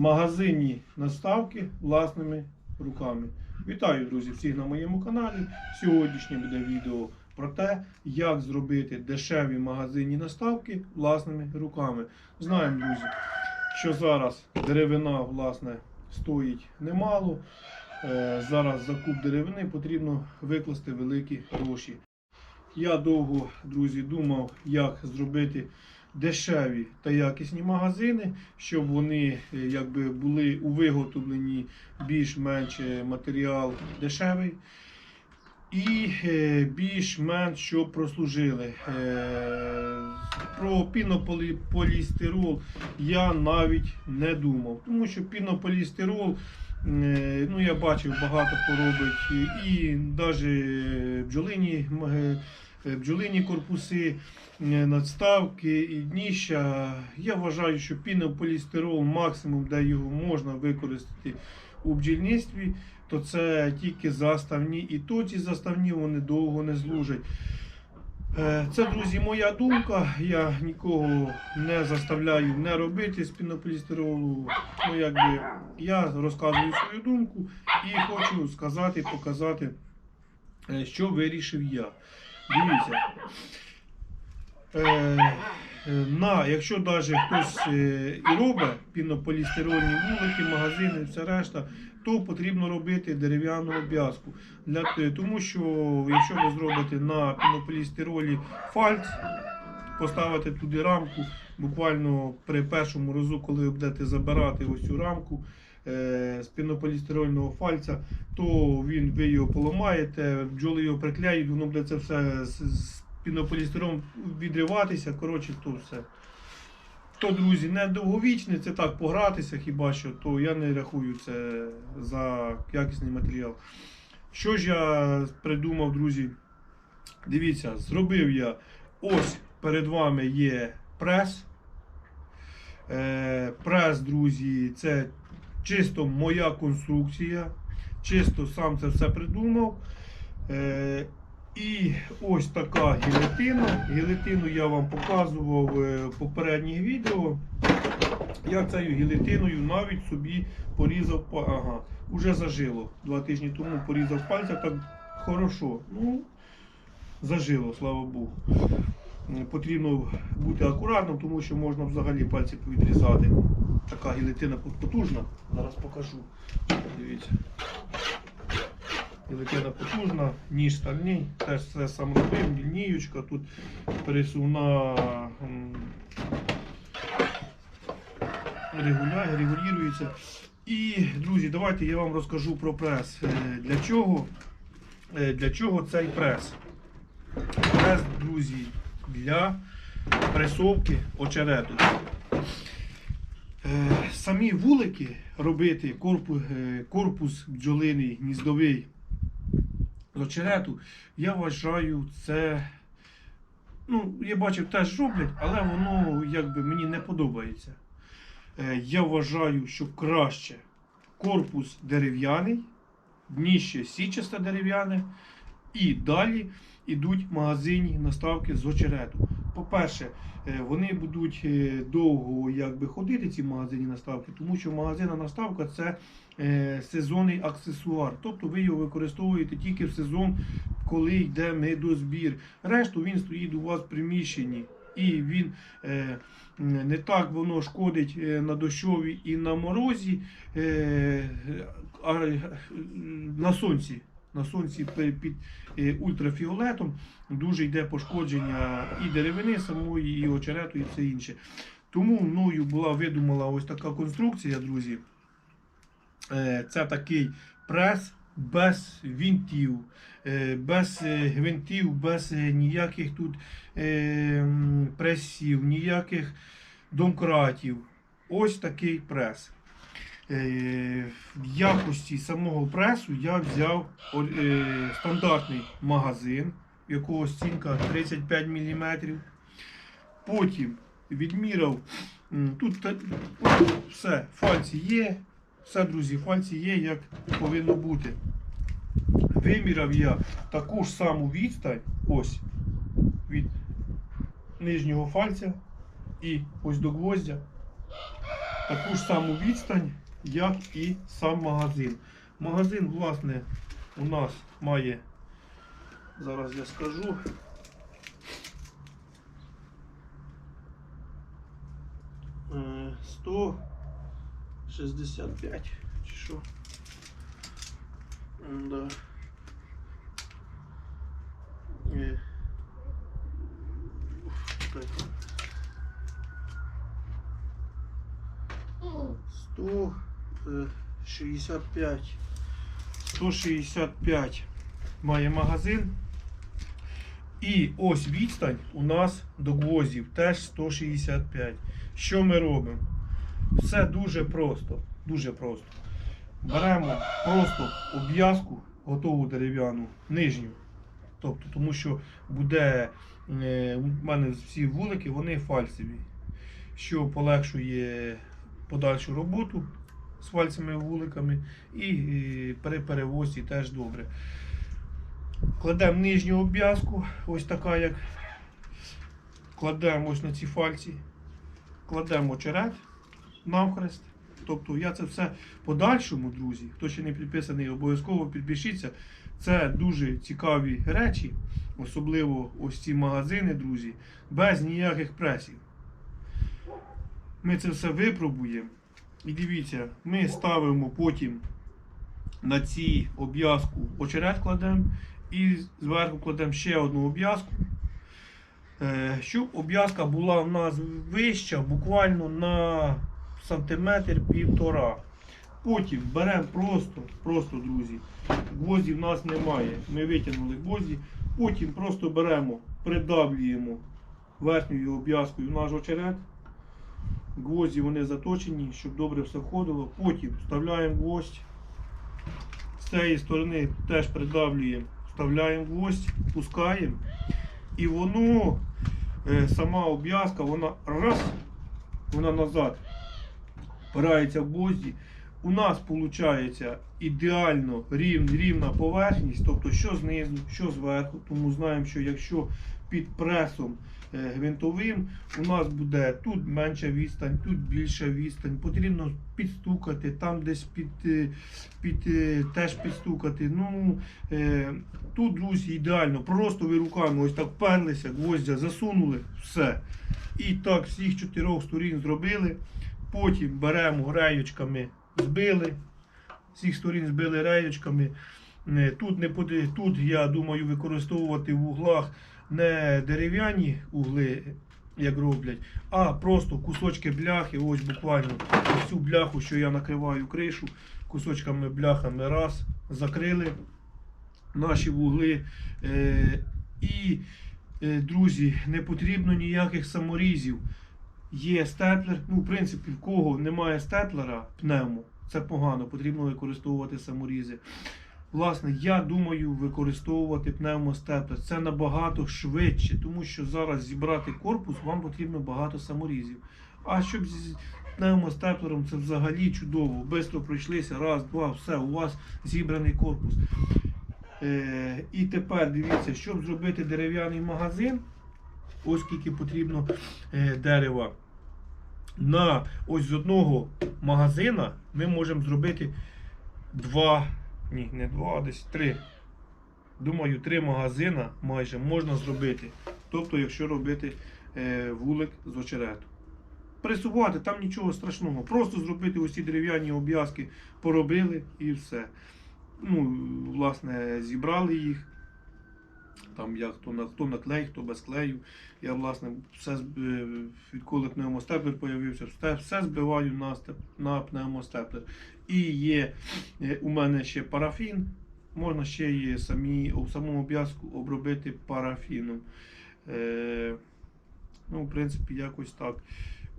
магазинні наставки власними руками. Вітаю, друзі, всіх на моєму каналі. Сьогоднішнє буде відео про те, як зробити дешеві магазинні наставки власними руками. Знаємо, друзі, що зараз деревина власне стоїть немало. Е, Зараз закуп деревини потрібно викласти великі гроші. Я довго, друзі, думав, як зробити дешеві та якісні магазини, щоб вони е, якби були у виготовленні більш-менш е, матеріал дешевий. І е, більш-менш щоб прослужили. Про пінополістирол я навіть не думав, тому що пінополістирол, ну я бачив, багато хто робить і навіть бджолині, бджолині корпуси, е, надставки і дніща. Я вважаю, що пінополістирол максимум, де його можна використати у бджільництві, то це тільки заставні. І то ці заставні вони довго не служать. Е, Це, друзі, моя думка. Я нікого не заставляю не робити з пінополістиролу. Ну, якби я розказую свою думку і хочу сказати, показати, е, що вирішив я. Дивіться. Е, е, на, якщо навіть хтось е, і робить пінополістирольні вулики, магазини, все решта, то потрібно робити дерев'яну обв'язку. Для, тому що якщо ви зробите на пінополістиролі фальц, поставите туди рамку, буквально при першому разу, коли ви будете забирати ось цю рамку е, з пінополістирольного фальця, то він, ви його поламаєте, бджоли його приклеють, воно буде це все з, пінополістиролом відриватися. Коротше, то все. То, друзі, не довговічне, це так погратися хіба що, то я не рахую це за якісний матеріал. Що ж я придумав, друзі? Дивіться, зробив я ось перед вами є прес. Е, прес, друзі, це чисто моя конструкція. Чисто сам це все придумав. Е, і ось така гілетина. Гілетину я вам показував е, в попередніх відео. Я цією гілетиною навіть собі порізав ага, уже зажило. Два тижні тому порізав пальця так хорошо. Ну, зажило, слава Богу. М, Потрібно бути акуратним, тому що можна взагалі пальці повідрізати. Така гілетина потужна. Зараз покажу. Дивіться. Гілетина потужна, ніж стальний, теж все сам робив, тут пересувна регулюється. І, друзі, давайте я вам розкажу про прес. Е, Для чого, е, для чого цей прес? Прес, друзі, для пресовки очерету. Е, Самі вулики робити, корпус, корпус бджолиний, гніздовий з очерету, я вважаю, це. Ну, я бачив, теж роблять, але воно якби мені не подобається. Е, Я вважаю, що краще корпус дерев'яний, дніще січасте дерев'яне, і далі йдуть магазинні наставки з очерету. По-перше, е, вони будуть е, довго якби, ходити, ці магазинні наставки, тому що магазинна наставка це е, сезонний аксесуар. Тобто ви його використовуєте тільки в сезон, коли йде медозбір. Решту він стоїть у вас в приміщенні. І він не так воно шкодить на дощові і на морозі, а на сонці. На сонці під е, ультрафіолетом дуже йде пошкодження і деревини самої, і очерету, і все інше. Тому мною була видумала ось така конструкція, друзі. Е, Це такий прес без вінтів, е, без гвинтів, без ніяких тут пресів, ніяких домкратів. Ось такий прес. Е, В якості самого пресу я взяв е, стандартний магазин, якого стінка 35 мм. Потім відміряв, тут все, фальці є, все, друзі, фальці є, як повинно бути. Виміряв я таку ж саму відстань, ось від нижнього фальця і ось до гвоздя. таку ж саму відстань, як і сам магазин. Магазин, власне, у нас має, зараз я скажу, е, сто шістдесят п'ять, чи що. Да. Е, 65, 165 має магазин. І ось відстань у нас до гвоздів теж 165. Що ми робимо? Все дуже просто. Дуже просто. Беремо просто обв'язку, готову дерев'яну, нижню. Тобто, Тому що буде е, у мене всі вулики, вони фальцеві. що полегшує подальшу роботу з фальцевими вуликами і при перевозці теж добре. Кладемо нижню обв'язку, ось така як. Кладемо ось на ці фальці, кладемо очерет навхрест. Тобто я це все подальшому, друзі, хто ще не підписаний, обов'язково підпишіться. Це дуже цікаві речі, особливо ось ці магазини, друзі, без ніяких пресів. Ми це все випробуємо. І дивіться, ми ставимо потім на ці обв'язку очерет кладемо і зверху кладемо ще одну обв'язку. Е, Щоб обв'язка була в нас вища, буквально на сантиметр півтора. Потім беремо просто, просто, друзі, гвозді в нас немає. Ми витягнули гвозді. Потім просто беремо, придавлюємо верхньою обв'язкою наш очерет. Гвозді вони заточені, щоб добре все входило. Потім вставляємо гвоздь. З цієї сторони теж придавлюємо, вставляємо гвоздь, пускаємо. І воно, е, сама обв'язка, вона раз, вона назад впирається в гвозді. У нас виходить ідеально рів, рівна поверхність, тобто що знизу, що зверху. Тому знаємо, що якщо під пресом е, гвинтовим у нас буде тут менша відстань, тут більша відстань. Потрібно підстукати, там десь під, е, під, е, теж підстукати. Ну, тут, друзі, ідеально. Просто ви руками ось так вперлися, гвоздя засунули, все. І так всіх чотирьох сторін зробили. Потім беремо реючками, збили. З всіх сторін збили реючками. Е, Тут, не поди- тут я думаю використовувати в углах не дерев'яні угли, як роблять, а просто кусочки бляхи. Ось буквально ось бляху, що я накриваю кришу, кусочками бляхами раз, закрили наші вугли. Е, І, е, друзі, не потрібно ніяких саморізів. Є степлер. Ну, в принципі, в кого немає степлера пневмо, це погано, потрібно використовувати саморізи. Власне, я думаю використовувати пневмостеплер. Це набагато швидше, тому що зараз зібрати корпус вам потрібно багато саморізів. А щоб з пневмостеплером це взагалі чудово. Бистро пройшлися, раз, два, все, у вас зібраний корпус. Е, і тепер дивіться, щоб зробити дерев'яний магазин, ось скільки потрібно е, дерева. На ось з одного магазина ми можемо зробити два, ні, не два, а десь три. Думаю, три магазина майже можна зробити. Тобто, якщо робити е, вулик з очерету. Пресувати, там нічого страшного. Просто зробити ці дерев'яні обв'язки, поробили і все. Ну, власне, зібрали їх. Там я хто на хто на клей, хто без клею. Я власне все е, відколи пневмостеплер з'явився, все, збиваю на, на пневмостеплер. І є е, у мене ще парафін. Можна ще є самі, о, саму обв'язку обробити парафіном. Е, ну, в принципі, якось так.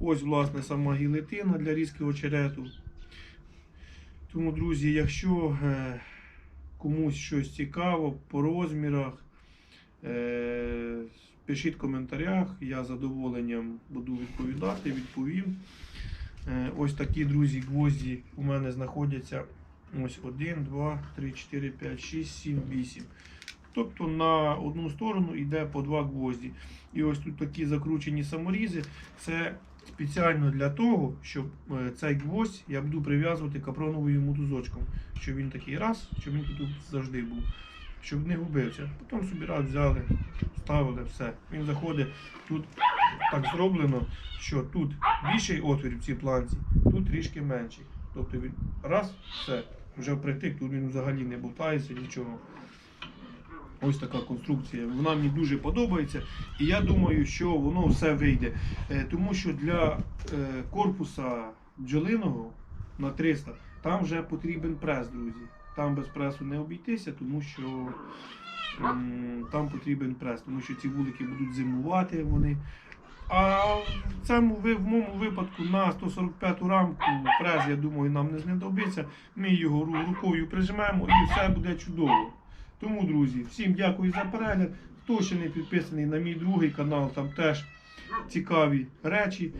Ось, власне, сама гілетина для різки очерету. Тому, друзі, якщо е, комусь щось цікаво по розмірах, пишіть в коментарях, я задоволенням буду відповідати, відповім. Е, ось такі, друзі, гвозді у мене знаходяться. Ось 1, 2, 3, 4, 5, 6, 7, 8. Тобто на одну сторону йде по два гвозді. І ось тут такі закручені саморізи. Це спеціально для того, щоб е, цей гвоздь я буду прив'язувати капроновою мотузочком, щоб він такий раз, щоб він тут завжди був, щоб не губився. Потім собі раз взяли, ставили все. Він заходить тут так зроблено, що тут більший отвір в цій планці, тут трішки менший. Тобто він раз, все, вже впритик, тут він взагалі не болтається, нічого. Ось така конструкція. Вона мені дуже подобається. І я думаю, що воно все вийде. Е, Тому що для е, корпуса бджолиного на 300 там вже потрібен прес, друзі. Там без пресу не обійтися, тому що там потрібен прес, тому що ці вулики будуть зимувати вони. А в цьому в моєму випадку на 145 рамку прес, я думаю, нам не знадобиться. Ми його рукою прижмемо і все буде чудово. Тому, друзі, всім дякую за перегляд. Хто ще не підписаний на мій другий канал, там теж цікаві речі.